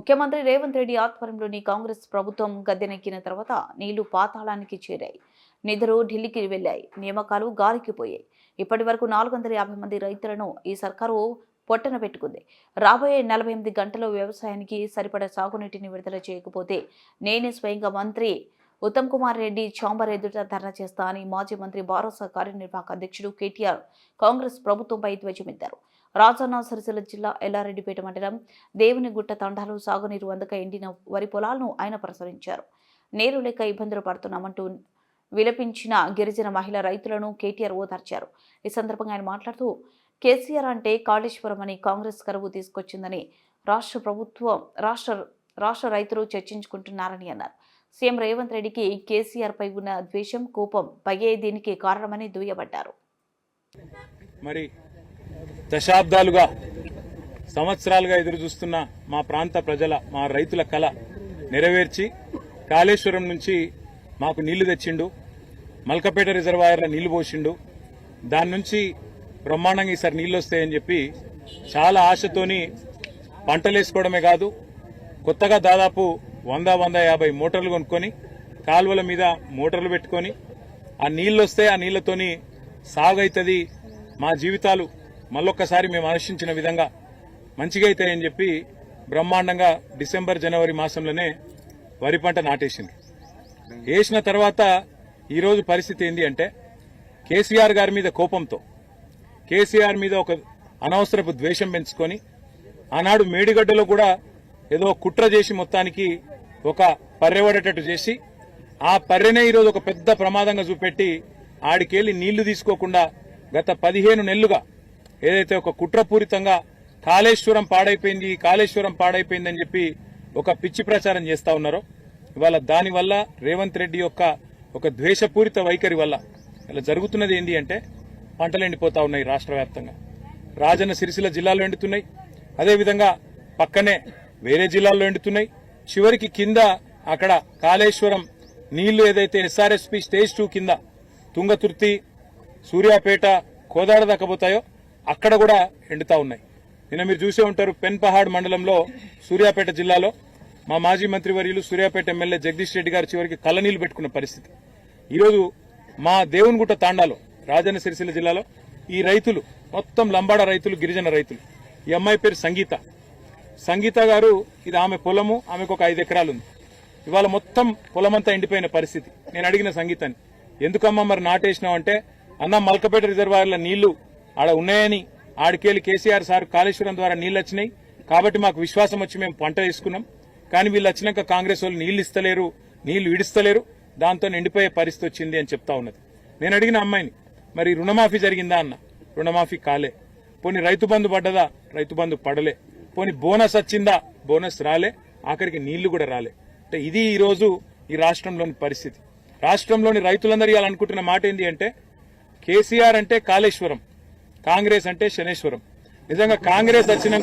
ముఖ్యమంత్రి రేవంత్ రెడ్డి ఆధ్వర్యంలోని కాంగ్రెస్ ప్రభుత్వం గద్దెనెక్కిన తర్వాత నీళ్ళు పాతాళానికి చేరాయి. నిధులు ఢిల్లీకి వెళ్ళాయి నియామకాలు గాలికిపోయాయి ఇప్పటి వరకు నాలుగు వందల యాభై మంది రైతులను ఈ సర్కారు పొట్టన పెట్టుకుంది. రాబోయే నలభై ఎనిమిది గంటల వ్యవసాయానికి సరిపడా సాగునీటిని విడుదల చేయకపోతే నేనే స్వయంగా మంత్రి ఉత్తమ్ కుమార్ రెడ్డి చాంబర్ ఎదుట ధర్నా చేస్తా అని మాజీ మంత్రి భారోసా కార్యనిర్వాహక అధ్యక్షుడు కేటీఆర్ కాంగ్రెస్ ప్రభుత్వంపై ధ్వజమెత్తారు. రాజన్న సిరిసిల్ల జిల్లా ఎల్లారెడ్డిపేట మండలం దేవునిగుట్ట తండాలు సాగునీరు అందక ఎండిన వరి పొలాలను ఆయన ప్రసరించారు. నేరు లేక ఇబ్బందులు పడుతున్నామంటూ విలపించిన గిరిజన మహిళ రైతులను కేటీఆర్ ఓదార్చారు. ఈ సందర్భంగా ఆయన మాట్లాడుతూ కేసీఆర్ అంటే కాళేశ్వరం అని కాంగ్రెస్ కరువు తీసుకొచ్చిందని రాష్ట్ర ప్రభుత్వం రాష్ట్ర రాష్ట్ర రైతులు చర్చించుకుంటున్నారని అన్నారు. సీఎం రేవంత్ రెడ్డికి కేసీఆర్ పై ఉన్న ద్వేషం కోపం పగే దీనికి కారణమని దుయ్యబట్టారు మరి దశాబ్దాలుగా సంవత్సరాలుగా ఎదురు చూస్తున్న మా ప్రాంత ప్రజల మా రైతుల కళ నెరవేర్చి కాళేశ్వరం నుంచి మాకు నీళ్ళు తెచ్చిండు మల్కపేట రిజర్వాయర్ల నీళ్ళు పోసిండు. దాని నుంచి బ్రహ్మాండంగా ఈసారి నీళ్ళు వస్తాయని చెప్పి చాలా ఆశతోని పంటలేసుకోవడమే కాదు కొత్తగా దాదాపు వంద వంద యాభై మోటార్లు కొనుక్కొని కాలువల మీద మోటార్లు పెట్టుకొని ఆ నీళ్ళు వస్తే ఆ నీళ్ళతోని సాగు అవుతుంది మా జీవితాలు. మళ్ళొక్కసారి మేము ఆశించిన విధంగా మంచిగా అవుతాయని చెప్పి బ్రహ్మాండంగా డిసెంబర్ జనవరి మాసంలోనే వరి పంట నాటేసింది వేసిన తర్వాత ఈరోజు పరిస్థితి ఏంటి అంటే కేసీఆర్ గారి మీద కోపంతో కేసీఆర్ మీద ఒక అనవసరపు ద్వేషం పెంచుకొని ఆనాడు మేడిగడ్డలో కూడా ఏదో కుట్ర చేసి మొత్తానికి ఒక పర్రెవడేటట్టు చేసి ఆ పర్రెనే ఈరోజు ఒక పెద్ద ప్రమాదంగా చూపెట్టి ఆడికెళ్ళి నీళ్ళు తీసుకోకుండా గత పదిహేను నెలలుగా ఏదైతే ఒక కుట్రపూరితంగా కాళేశ్వరం పాడైపోయింది కాళేశ్వరం పాడైపోయిందని చెప్పి ఒక పిచ్చి ప్రచారం చేస్తా ఉన్నారో ఇవాళ దానివల్ల రేవంత్ రెడ్డి యొక్క ఒక ద్వేషపూరిత వైఖరి వల్ల ఇలా జరుగుతున్నది ఏంటి అంటే పంటలు ఎండిపోతా ఉన్నాయి రాష్ట్ర వ్యాప్తంగా. రాజన్న సిరిసిల్ల జిల్లాలో ఎండుతున్నాయి. అదేవిధంగా పక్కనే వేరే జిల్లాల్లో ఎండుతున్నాయి. చివరికి కింద అక్కడ కాళేశ్వరం నీళ్ళు ఏదైతే ఎస్ఆర్ఎస్పి స్టేజ్ టూ కింద తుంగతుర్తి సూర్యాపేట కోదాడ దాకపోతాయో అక్కడ కూడా ఎండుతా ఉన్నాయి. నిన్న మీరు చూసే ఉంటారు పెన్పహాడ్ మండలంలో సూర్యాపేట జిల్లాలో మా మాజీ మంత్రివర్యులు సూర్యాపేట ఎమ్మెల్యే జగదీష్ రెడ్డి గారు చివరికి కళ్ళనీళ్ళు పెట్టుకున్న పరిస్థితి. ఈరోజు మా దేవునిగుట్ట తాండాలో రాజన్న సిరిసిల్ల జిల్లాలో ఈ రైతులు మొత్తం లంబాడ రైతులు గిరిజన రైతులు. ఈ అమ్మాయి పేరు సంగీత. సంగీత గారు ఇది ఆమె పొలము ఆమెకు ఒక ఐదు ఎకరాలు ఉంది ఇవాళ మొత్తం పొలమంతా ఎండిపోయిన పరిస్థితి. నేను అడిగిన సంగీతాన్ని ఎందుకమ్మా మరి నాటేసినావు అంటే అన్న మల్కపేట రిజర్వాయర్ల నీళ్ళు ఆడ ఉన్నాయని ఆడికేళ్ళు కేసీఆర్ సార్ కాళేశ్వరం ద్వారా నీళ్ళు వచ్చినాయి కాబట్టి మాకు విశ్వాసం వచ్చి మేము పంట వేసుకున్నాం. కానీ వీళ్ళు వచ్చినాక కాంగ్రెస్ వాళ్ళు నీళ్ళు ఇస్తలేరు నీళ్ళు విడిస్తలేరు. దాంతో నిండిపోయే పరిస్థితి వచ్చింది అని చెప్తా ఉన్నది. నేను అడిగిన అమ్మాయిని మరి రుణమాఫీ జరిగిందా అన్న? రుణమాఫీ కాలే. పోనీ రైతు బంధు పడ్డదా? రైతు బంధు పడలే. పోనీ బోనస్ వచ్చిందా? బోనస్ రాలే. ఆఖరికి నీళ్ళు కూడా రాలే. అంటే ఇది ఈరోజు ఈ రాష్ట్రంలోని పరిస్థితి. రాష్ట్రంలోని రైతులందరూ ఇవ్వాలనుకుంటున్న మాట ఏంటి అంటే కేసీఆర్ అంటే కాళేశ్వరం. కాంగ్రెస్ అంటే శనేశ్వరం. నిజంగా కాంగ్రెస్ వచ్చినాక